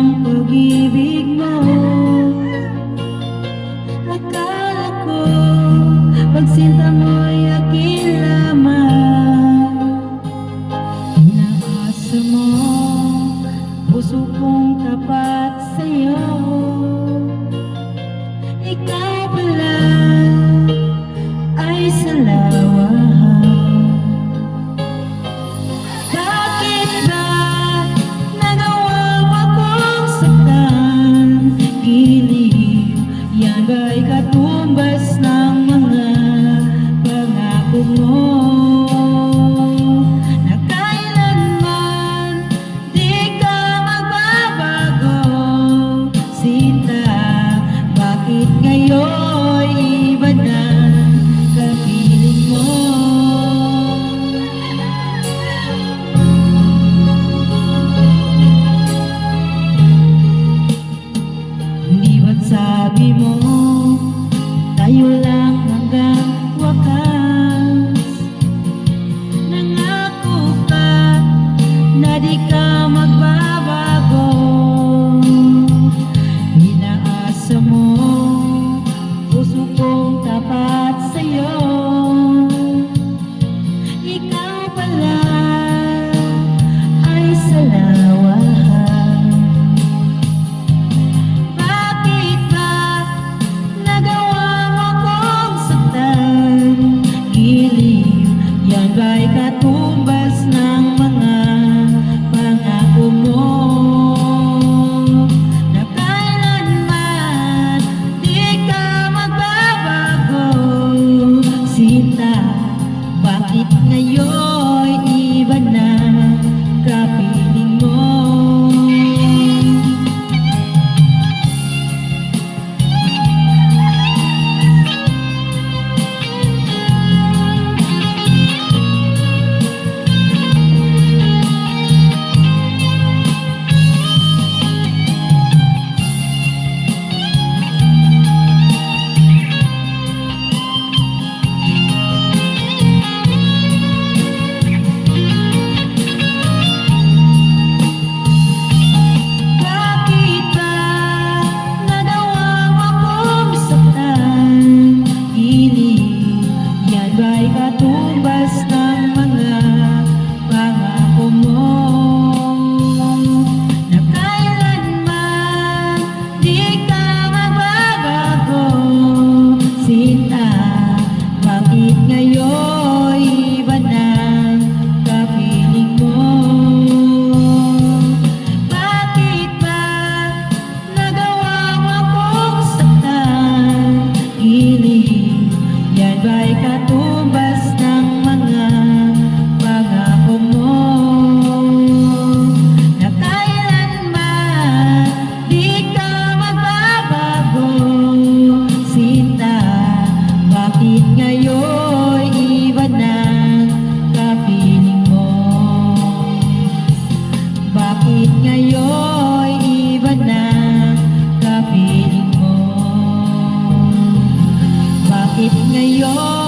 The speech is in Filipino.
ng pag-ibig mo. Akala ko pagsinta mo'y akin lamang Inaasa mo puso kong tapat sa'yo. Ikaw pala ay salawahan Allah ngayon iba na kapiling mo. Bakit ngayon?